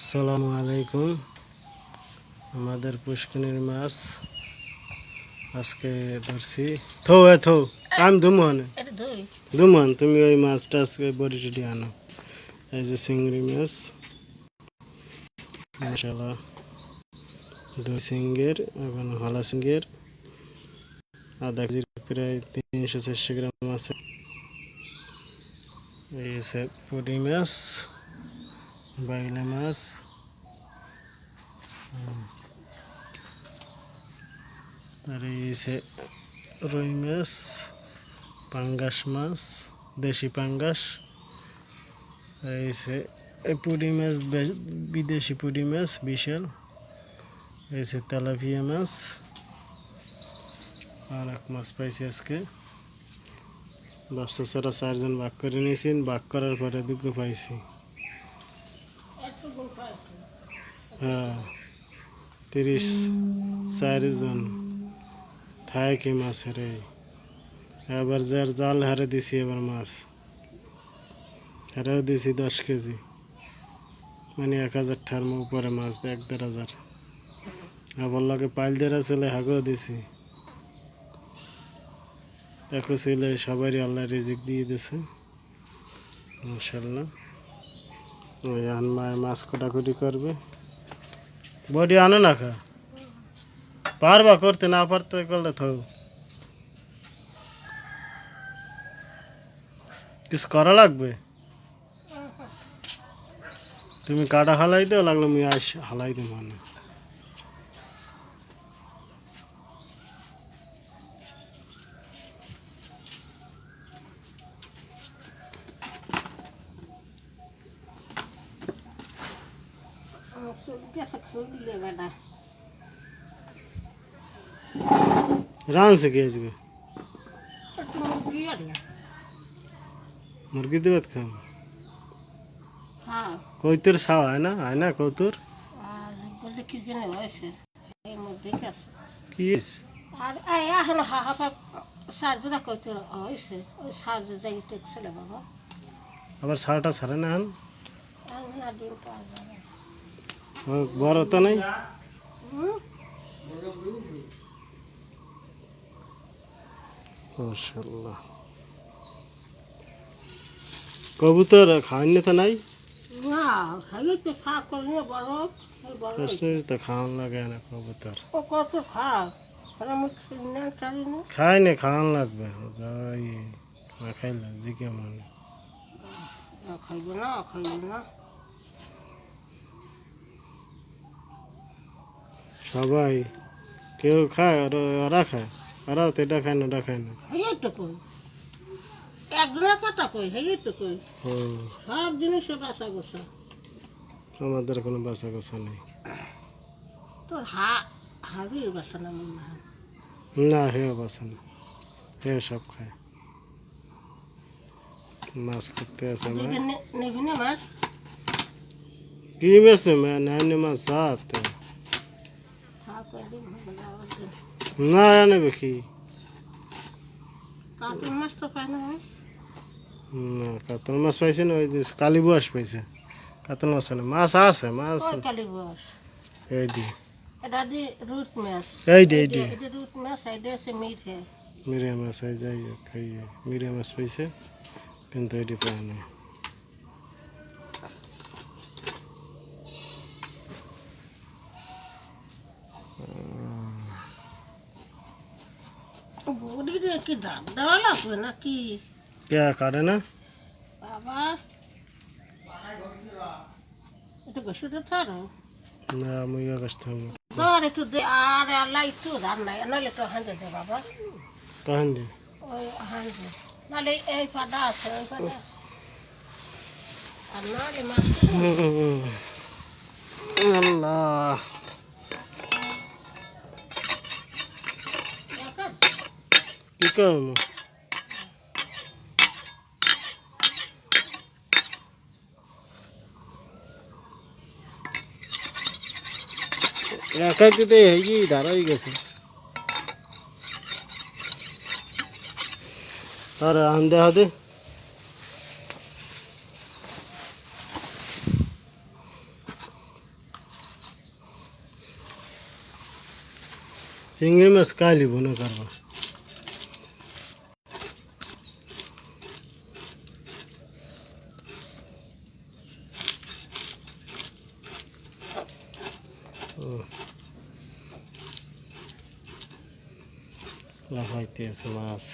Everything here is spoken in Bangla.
আসসালামু আলাইকুম। আমাদের পুষ্কিনীর মাছ আজকে ধরছি। থো এ থো আমি ধুমোহনে। এটা দই তুমি ওই মাছটা আজকে বড়ি টুটি আনো। এই যে চিংড়ি মাছ। মশলা দুই সিঙ্গের এবং হলা সিঙ্গের। আধা কেজির প্রায় তিনশো চারশো গ্রাম আছে। এই হচ্ছে পুঁটি মাছ। বাইলা মাছ। আর হচ্ছে রুই মাছ পাঙ্গাস মাছ দেশি পাঙ্গাস আর এই পুঁটি মাছ বিদেশি পুঁটি মাছ বিশাল এই তেলাপিয়া মাছ আর এক মাছ পাইছি আজকে ব্যবসা ছাড়া চারজন ভাগ করে নিয়েছেন ভাগ করার পরে দুঃখ পাইছি একটু গুণ পাইছি হ্যাঁ তিরিশ চারজন থাকে মাছের। এই এবার যার জাল হারে দিছি, এবার মাছ। হারেও দিছি দশ কেজি। মানে এক হাজার ঠার উপরে মাছ, এক দেড় হাজার। আবার লগে পাইল দেড়া ছেলে হাগেও দিছি। একো ছেলে সবারই আল্লাহ রিজিক দিয়ে দিছে। ইনশাল্লাহ ওই আন মায়ের মাছ কাটাকুটি করবে। বডি আনো না খা। পারবা করতে না পারতে করলে থো। কিছু করা লাগবে? তুমি কাটা হালাই দাও লাগল আমি আস হালাই দিই মানে রাঁধছে কি আজকে মুরগি দেবে খাম কৌতুর ছাও হয় না হয় না কৌতুর কি আর এখন হা হাফা সার্জরা হয়েছে ওই সার্জ যাই ছিল বাবা আবার ছাড়াটা ছাড়ে না হান না পাওয়া যাবে বড় তো নাই? মাশাল্লাহ কবুতর খাওয়ান তো নাই খাওয়ান লাগে না কবুতর। খাই না? খাওয়ান লাগবে। যাই না খাইলে জিকে মানে। খাইব না খাইব না। সবাই কেউ খায় আর ওরা খায়। ওরা তো এটা খায় না ওটা খায় না। এই তো কই? একজনের কথা কই এই তো কই? ও সব জিনিসে বাসা গোসা আমাদের কোনো বাসা গোসা নেই। তোর হা হাবি বাসা না মনে হয়? না হেও বাসা না। হেও সব খায়। মাছ করতে আছে মা। দিবি নে- নিবি না মাছ? কি মাছ? মা নাইনে মাছ সাত খা করে দিন হবে যাওয়ার দিন না কাতল মাছ তো পায় না না কাতল মাছ পাইছে না ওই কালী বুয়াস পাইছে। কাতল মাছ না মাছ আছে মাছ কালি এই দি। এটা দি রুট মাছ। এই দি এই দি। এটা রুট মাছ মিট হে মিরে মাছ এই যাই খাইয়ে মিরে মাছ পাইছে কিন্তু এটি পায় না। বুড়ি রে কি দাম দেওয়া লাগবে নাকি কে কাটে না বাবা এটা বেশি তো তার না আমি কাছ থেকে ধর একটু দে আর আল্লাহ একটু দাম নাই নাহলে একটু হাঁদে দে বাবা কাহান দি ওই হাঁদে নাহলে এই পাটা আছে ওই পাটা আছে। আর নাহলে মাছ আল্লাহ পরিষ্কার হলো রাখা যেতে হেগি দাঁড়াই গেছে আর আন দেখা দে চিংড়ি মাছ কালি বনে করবা লাফাইতেছে মাছ।